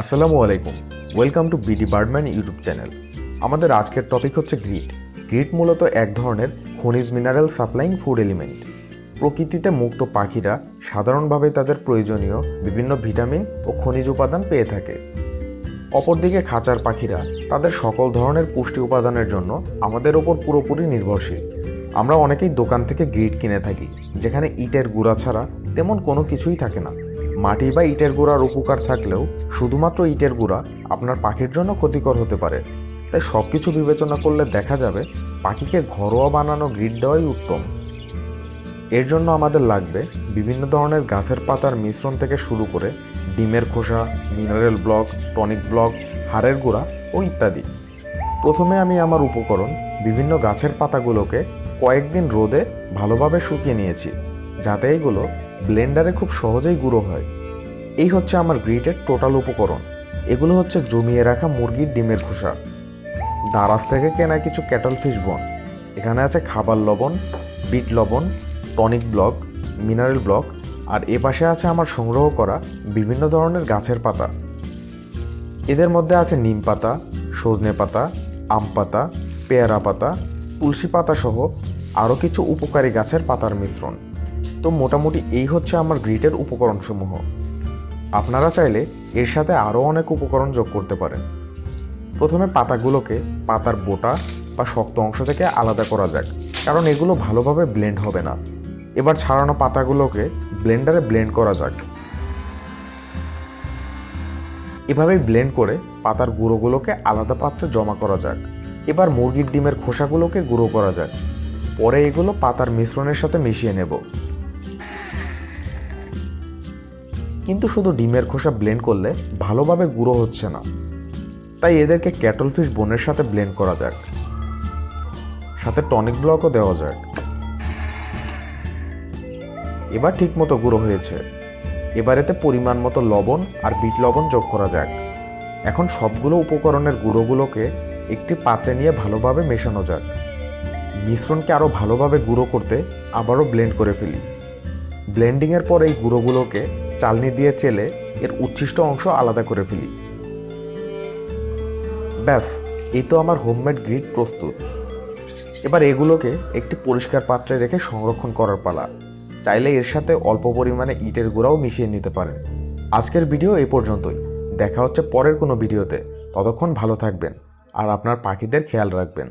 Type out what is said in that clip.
আসসালামু আলাইকুম। Welcome to BD Birdman YouTube channel আমাদের আজকের টপিক হচ্ছে গ্রিট গ্রিট মূলত এক ধরনের খনিজ মিনারেল সাপ্লাইং ফুড এলিমেন্ট প্রকৃতিতে মুক্ত পাখিরা সাধারণভাবে তাদের প্রয়োজনীয় বিভিন্ন ভিটামিন ও খনিজ উপাদান পেয়ে থাকে। অপরদিকে খাঁচার পাখিরা তাদের সকল ধরনের পুষ্টি উপাদানের জন্য আমাদের ওপর পুরোপুরি নির্ভরশীল। আমরা অনেকেই দোকান থেকে গ্রিট কিনে থাকি, যেখানে ইটের গুঁড়া ছাড়া তেমন কোনো কিছুই থাকে না। মাটি বা ইটের গুঁড়ার উপকার থাকলেও শুধুমাত্র ইটের গুঁড়া আপনার পাখির জন্য ক্ষতিকর হতে পারে। তাই সব কিছু বিবেচনা করলে দেখা যাবে পাখিকে ঘরোয়া বানানো গ্রিড দেওয়াই উত্তম। এর জন্য আমাদের লাগবে বিভিন্ন ধরনের গাছের পাতার মিশ্রণ থেকে শুরু করে ডিমের খোসা, মিনারেল ব্লক, টনিক ব্লক, হাড়ের গুঁড়া ও ইত্যাদি। প্রথমে আমি আমার উপকরণ বিভিন্ন গাছের পাতাগুলোকে কয়েকদিন রোদে ভালোভাবে শুকিয়ে নিয়েছি, যাতে এইগুলো ব্লেন্ডারে খুব সহজেই গুঁড়ো হয়। এই হচ্ছে আমার গ্রিটের টোটাল উপকরণ। এগুলো হচ্ছে জমিয়ে রাখা মুরগির ডিমের খোসা। দারাজ থেকে কেনা কিছু ক্যাটল ফিশ বন। এখানে আছে খাবার লবণ, বিট লবণ, টনিক ব্লক, মিনারেল ব্লক, আর এ পাশে আছে আমার সংগ্রহ করা বিভিন্ন ধরনের গাছের পাতা। এদের মধ্যে আছে নিম পাতা, সজনে পাতা, আম পাতা, পেয়ারা পাতা, তুলসী পাতা সহ আরও কিছু উপকারী গাছের পাতার মিশ্রণ। তো মোটামুটি এই হচ্ছে আমার গ্রিটের উপকরণসমূহ। আপনারা চাইলে এর সাথে আরও অনেক উপকরণ যোগ করতে পারেন। প্রথমে পাতাগুলোকে পাতার বোটা বা শক্ত অংশ থেকে আলাদা করা যাক, কারণ এগুলো ভালোভাবে ব্লেন্ড হবে না। এবার ছাড়ানো পাতাগুলোকে ব্লেন্ডারে ব্লেন্ড করা যাক। এভাবেই ব্লেন্ড করে পাতার গুঁড়োগুলোকে আলাদা পাত্রে জমা করা যাক। এবার মুরগির ডিমের খোসাগুলোকে গুঁড়ো করা যাক। পরে এগুলো পাতার মিশ্রণের সাথে মিশিয়ে নেব। কিন্তু শুধু ডিমের খোসা ব্লেন্ড করলে ভালোভাবে গুঁড়ো হচ্ছে না। তাই এদেরকে ক্যাটল ফিশ বোনের সাথে ব্লেন্ড করা যাক। সাথে টনিক ব্লকও দেওয়া যাক। এবার ঠিকমতো গুঁড়ো হয়েছে। এবার এতে পরিমাণ মতো লবণ আর বিট লবণ যোগ করা যাক। এখন সবগুলো উপকরণের গুঁড়োগুলোকে একটি পাত্রে নিয়ে ভালোভাবে মেশানো যাক। মিশ্রণকে আরও ভালোভাবে গুঁড়ো করতে আবারও ব্লেন্ড করে ফেলি। ব্লেন্ডিংয়ের পর এই গুঁড়োগুলোকে চালনি দিয়ে চেলে এর উচ্ছিষ্ট অংশ আলাদা করে ফেলি। ব্যাস, এই তো আমার হোমমেড গ্রিড প্রস্তুত। এবার এগুলোকে একটি পরিষ্কার পাত্রে রেখে সংরক্ষণ করার পালা। চাইলে এর সাথে অল্প পরিমাণে ইটের গুঁড়াও মিশিয়ে নিতে পারেন। আজকের ভিডিও এই পর্যন্তই। দেখা হচ্ছে পরের কোনো ভিডিওতে। ততক্ষণ ভালো থাকবেন। আর আপনার পাখিদের খেয়াল রাখবেন।